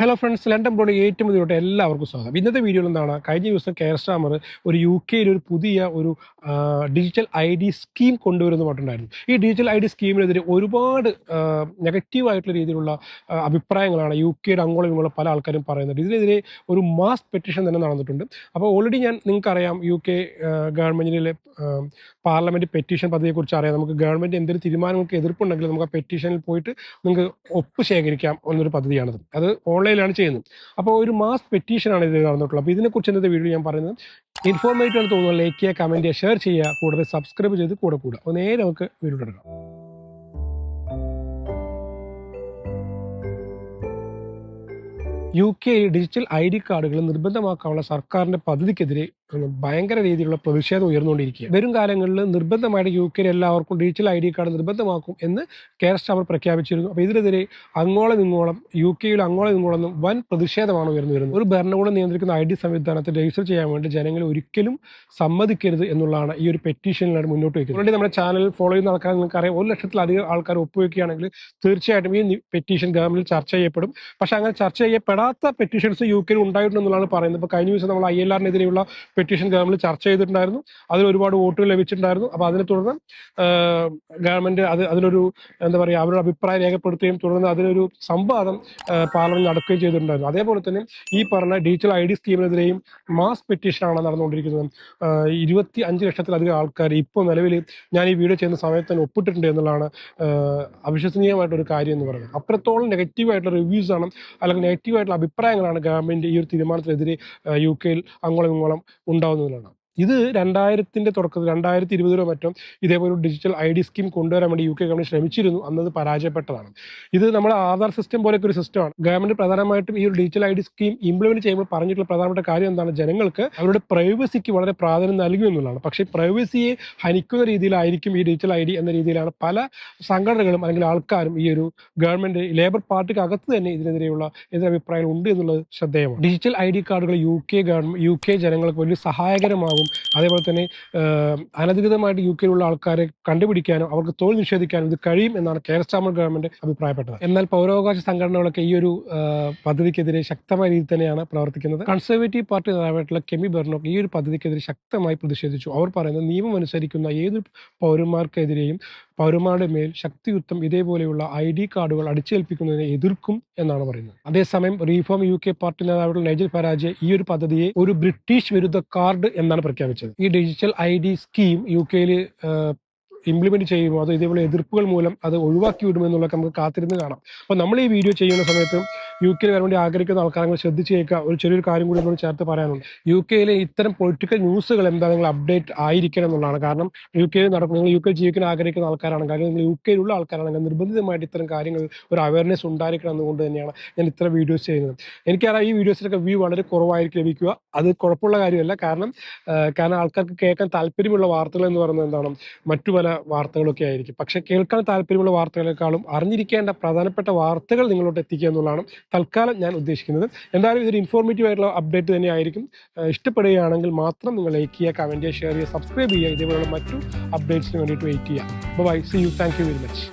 Hello friends London broad ഏറ്റവും ഇതിലോട്ട് എല്ലാവർക്കും സ്വാഗതം. ഇന്നത്തെ വീഡിയോയിൽ എന്താണ്? കഴിഞ്ഞ ദിവസം കെയർ സ്റ്റാമർ ഒരു യു കെയിൽ ഒരു പുതിയ ഒരു ഡിജിറ്റൽ ഐ ഡി സ്കീം കൊണ്ടുവരുന്ന പറഞ്ഞിട്ടുണ്ടായിരുന്നു. ഈ ഡിജിറ്റൽ ഐ ഡി സ്കീമിനെതിരെ ഒരുപാട് നെഗറ്റീവായിട്ടുള്ള രീതിയിലുള്ള അഭിപ്രായങ്ങളാണ് യു കെയുടെ അങ്ങോളം ഇങ്ങോളം പല ആൾക്കാരും പറയുന്നത്. ഇതിനെതിരെ ഒരു മാസ് പെറ്റീഷൻ തന്നെ നടന്നിട്ടുണ്ട്. അപ്പോൾ ഓൾറെഡി ഞാൻ നിങ്ങൾക്കറിയാം യു കെ ഗവൺമെന്റിലെ പാർലമെന്റ് പെറ്റീഷൻ പദ്ധതിയെക്കുറിച്ച് അറിയാം. നമുക്ക് ഗവൺമെന്റ് എന്തെങ്കിലും തീരുമാനങ്ങൾക്ക് എതിർപ്പുണ്ടെങ്കിൽ നമുക്ക് ആ പെറ്റീഷനിൽ പോയിട്ട് നിങ്ങൾക്ക് ഒപ്പ് ശേഖരിക്കാം എന്നൊരു പദ്ധതിയാണത്. അത് ഓൺലൈനിലാണ് ചെയ്യുന്നത്. അപ്പോൾ ഒരു മാസ് പെറ്റീഷനാണ് ഇത് നടന്നിട്ടുള്ളത്. അപ്പോൾ ഇതിനെക്കുറിച്ച് ഇന്നത്തെ വീഡിയോ ഞാൻ പറയുന്നത് ഇൻഫോർമേറ്റീവ് ആണ് തോന്നുന്നത്. ലൈക്ക് ചെയ്യുക കമന്റ് ചെയ്യുക ഷെയർ ചെയ്യുക കൂടാതെ സബ്സ്ക്രൈബ് ചെയ്ത് കൂടെ കൂടുക. അപ്പോൾ നേരെ നമുക്ക് വീഡിയോ എടുക്കാം യു കെയിൽ ഡിജിറ്റൽ ഐ ഡി കാർഡുകൾ നിർബന്ധമാക്കാനുള്ള സർക്കാരിന്റെ പദ്ധതിക്കെതിരെ ഭയങ്കര രീതിയിലുള്ള പ്രതിഷേധം ഉയർന്നുകൊണ്ടിരിക്കുക വരും കാലങ്ങളിൽ നിർബന്ധമായിട്ട് യു കെയിൽ എല്ലാവർക്കും ഡിജിറ്റൽ ഐ ഡി കാർഡ് നിർബന്ധമാക്കും എന്ന് കെയർ സ്റ്റാമർ പ്രഖ്യാപിച്ചിരുന്നു. അപ്പോൾ ഇതിനെതിരെ അങ്ങോളം ഇങ്ങോളം യു കെയിൽ അങ്ങോളം ഇങ്ങോളം വൻ പ്രതിഷേധമാണ് ഉയർന്നു വരുന്നത് ഒരു ഭരണകൂടം നിയന്ത്രിക്കുന്ന ഐ ഡി സംവിധാനത്തെ രജിസ്റ്റർ ചെയ്യാൻ വേണ്ടി ജനങ്ങൾ ഒരിക്കലും സമ്മതിക്കരുത് എന്നുള്ളതാണ് ഈ ഒരു പെറ്റീഷനിലാണ് മുന്നോട്ട് വയ്ക്കുന്നത്. ഓൾറെഡി നമ്മുടെ ചാനൽ ഫോളോ ചെയ്യുന്ന ആൾക്കാർ നിങ്ങൾക്കറിയാം. ഒരു ലക്ഷത്തിലധികം ആൾക്കാർ ഒപ്പുവെക്കുകയാണെങ്കിൽ തീർച്ചയായിട്ടും ഈ പെറ്റീഷൻ ഗവൺമെന്റിൽ ചർച്ച ചെയ്യപ്പെടും. പക്ഷേ അങ്ങനെ ചർച്ച ചെയ്യപ്പെടാത്ത പെറ്റീഷൻസ് യു കെയിൽ ഉണ്ടായിട്ടുണ്ടെന്നുള്ളതാണ് പറയുന്നത്. ഇപ്പോൾ കഴിഞ്ഞ ദിവസം നമ്മൾ ഐ എൽ ആറിനെതിരെയുള്ള പെറ്റീഷൻ ഗവൺമെന്റ് ചർച്ച ചെയ്തിട്ടുണ്ടായിരുന്നു. അതിൽ ഒരുപാട് വോട്ടുകൾ ലഭിച്ചിട്ടുണ്ടായിരുന്നു. അപ്പോൾ അതിനെ തുടർന്ന് ഗവൺമെന്റ് അത് അതിലൊരു എന്താ പറയുക അവരുടെ അഭിപ്രായം രേഖപ്പെടുത്തുകയും തുടർന്ന് അതിനൊരു സംവാദം പാർലമെന്റ് നടക്കുകയും ചെയ്തിട്ടുണ്ടായിരുന്നു. അതേപോലെ തന്നെ ഈ പറഞ്ഞ ഡിജിറ്റൽ ഐ ഡി സ്കീമിനെതിരെയും മാസ് പെറ്റീഷനാണ് നടന്നുകൊണ്ടിരിക്കുന്നത്. ഇരുപത്തി അഞ്ച് ലക്ഷത്തിലധികം ആൾക്കാർ ഇപ്പോൾ നിലവിൽ ഞാൻ ഈ വീഡിയോ ചെയ്യുന്ന സമയത്ത് തന്നെ ഒപ്പിട്ടിട്ടുണ്ട് എന്നുള്ളതാണ് അവിശ്വസനീയമായിട്ടൊരു കാര്യം എന്ന് പറയുന്നത്. അത്രത്തോളം നെഗറ്റീവായിട്ടുള്ള റിവ്യൂസ് ആണ് അല്ലെങ്കിൽ നെഗറ്റീവായിട്ടുള്ള അഭിപ്രായങ്ങളാണ് ഗവൺമെന്റ് ഈ ഒരു തീരുമാനത്തിനെതിരെ യു കെയിൽ അങ്ങോളം ഇങ്ങോളം ഉണ്ടാവുന്നതിലാണ് ഇത് രണ്ടായിരത്തിന്റെ തുടക്കത്തിൽ രണ്ടായിരത്തി ഇരുപതിലോ മറ്റോ ഇതേപോലെ ഡിജിറ്റൽ ഐ ഡി സ്കീം കൊണ്ടുവരാൻ വേണ്ടി യു കെ ഗവൺമെന്റ് ശ്രമിച്ചിരുന്നു. അന്നത് പരാജയപ്പെട്ടതാണ്. ഇത് നമ്മുടെ ആധാർ സിസ്റ്റം പോലെയൊക്കെ ഒരു സിസ്റ്റമാണ് ഗവൺമെന്റ് പ്രധാനമായിട്ടും ഈ ഒരു digital I D scheme implement ചെയ്യുമ്പോൾ പറഞ്ഞിട്ടുള്ള പ്രധാനപ്പെട്ട കാര്യം എന്താണ്? ജനങ്ങൾക്ക് അവരുടെ പ്രൈവസിക്ക് വളരെ പ്രാധാന്യം നൽകും എന്നുള്ളതാണ്. പക്ഷേ പ്രൈവസിയെ ഹനിക്കുന്ന രീതിയിലായിരിക്കും ഈ ഡിജിറ്റൽ ഐ ഡി എന്ന രീതിയിലാണ് പല സംഘടനകളും അല്ലെങ്കിൽ ആൾക്കാരും ഈ ഒരു ഗവൺമെന്റ് ലേബർ പാർട്ടിക്ക് അകത്ത് തന്നെ ഇതിനെതിരെയുള്ള എതിരഭിപ്രായങ്ങൾ ഉണ്ട് എന്നുള്ളത് ശ്രദ്ധേയമാണ്. ഡിജിറ്റൽ ഐ ഡി കാർഡുകൾ U K government U K ജനങ്ങൾക്ക് വലിയ സഹായകരമാകും അതേപോലെ തന്നെ അനധികൃതമായിട്ട് യു കെയിലുള്ള ആൾക്കാരെ കണ്ടുപിടിക്കാനും അവർക്ക് തൊഴിൽ നിഷേധിക്കാനും ഇത് കഴിയും എന്നാണ് കേരള സ്ഥാപന ഗവൺമെന്റ് അഭിപ്രായപ്പെട്ടത്. എന്നാൽ പൗരാവകാശ സംഘടനകളൊക്കെ ഈ ഒരു പദ്ധതിക്കെതിരെ ശക്തമായ രീതിയിൽ തന്നെയാണ് പ്രവർത്തിക്കുന്നത്. കൺസർവേറ്റീവ് പാർട്ടി നേതാവായിട്ടുള്ള കെമി ബെർണോക്ക് ഈ ഒരു പദ്ധതിക്കെതിരെ ശക്തമായി പ്രതിഷേധിച്ചു. അവർ പറയുന്നത് നിയമം അനുസരിക്കുന്ന ഏതൊരു പൗരന്മാർക്കെതിരെയും പൗരന്മാരുടെ മേൽ ശക്തിയുക്തം ഇതേപോലെയുള്ള ഐ ഡി കാർഡുകൾ അടിച്ചേൽപ്പിക്കുന്നതിനെ എതിർക്കും എന്നാണ് പറയുന്നത്. അതേസമയം റീഫോം യു കെ പാർട്ടി നേതാവായിട്ടുള്ള നൈജൽ ഫരാജെ ഈ ഒരു പദ്ധതിയെ ഒരു ബ്രിട്ടീഷ് വിരുദ്ധ കാർഡ് എന്നാണ് പ്രഖ്യാപിച്ചത് ഈ digital I D scheme U കെയിൽ ഇംപ്ലിമെന്റ് ചെയ്യുമോ അതോ ഇതേപോലെ എതിർപ്പുകൾ മൂലം അത് ഒഴിവാക്കി വിടുമെന്നുള്ളതൊക്കെ നമുക്ക് കാത്തിരുന്ന് കാണാം. അപ്പോൾ നമ്മൾ ഈ വീഡിയോ ചെയ്യുന്ന സമയത്ത് യു കെയിൽ വരാൻ വേണ്ടി ആഗ്രഹിക്കുന്ന ആൾക്കാരെ ശ്രദ്ധിച്ച് കേൾക്കുക ഒരു ചെറിയൊരു കാര്യം കൂടി നമ്മൾ ചേർത്ത് പറയാനുണ്ട്. യു കെയിലെ ഇത്തരം പൊളിറ്റിക്കൽ ന്യൂസുകൾ എന്താ നിങ്ങൾ അപ്ഡേറ്റ് ആയിരിക്കണം എന്നുള്ളതാണ്. കാരണം യു കെയിൽ നടക്കും നിങ്ങൾ യു കെ ജീവിക്കാൻ ആഗ്രഹിക്കുന്ന ആൾക്കാരാണ്. കാരണം നിങ്ങൾ യു കെയിലുള്ള ആൾക്കാരാണെങ്കിൽ നിർബന്ധിതമായിട്ട് ഇത്തരം കാര്യങ്ങൾ ഒരു അവയർനെസ് ഉണ്ടായിരിക്കണം എന്നുകൊണ്ട് തന്നെയാണ് ഞാൻ ഇത്ര വീഡിയോസ് ചെയ്യുന്നത്. എനിക്കറിയാം ഈ വീഡിയോസിലൊക്കെ വ്യൂ വളരെ കുറവായിരിക്കും ലഭിക്കുക. അത് കുഴപ്പമുള്ള കാര്യമല്ല. കാരണം കാരണം ആൾക്കാർക്ക് കേൾക്കാൻ താല്പര്യമുള്ള വാർത്തകൾ എന്ന് പറയുന്നത് എന്താണ്? മറ്റു പല വാർത്തകളൊക്കെ ആയിരിക്കും. പക്ഷേ കേൾക്കാൻ താല്പര്യമുള്ള വാർത്തകളെക്കാളും അറിഞ്ഞിരിക്കേണ്ട പ്രധാനപ്പെട്ട വാർത്തകൾ നിങ്ങളോട്ട് എത്തിക്കുക എന്നുള്ളതാണ് തൽക്കാലം ഞാൻ ഉദ്ദേശിക്കുന്നത് എന്തായാലും ഇതൊരു ഇൻഫോർമേറ്റീവ് ആയിട്ടുള്ള അപ്ഡേറ്റ് തന്നെ ആയിരിക്കും. ആ, ഇഷ്ടപ്പെടുകയാണെങ്കിൽ മാത്രം നിങ്ങൾ ലൈക്ക് ചെയ്യുക കമന്റ് ചെയ്യുക ഷെയർ ചെയ്യുക സബ്സ്ക്രൈബ് ചെയ്യുക. ഇതേപോലുള്ള മറ്റു അപ്ഡേറ്റ്സിന് വേണ്ടിയിട്ട് വെയിറ്റ് ചെയ്യുക. Bye see you thank you very much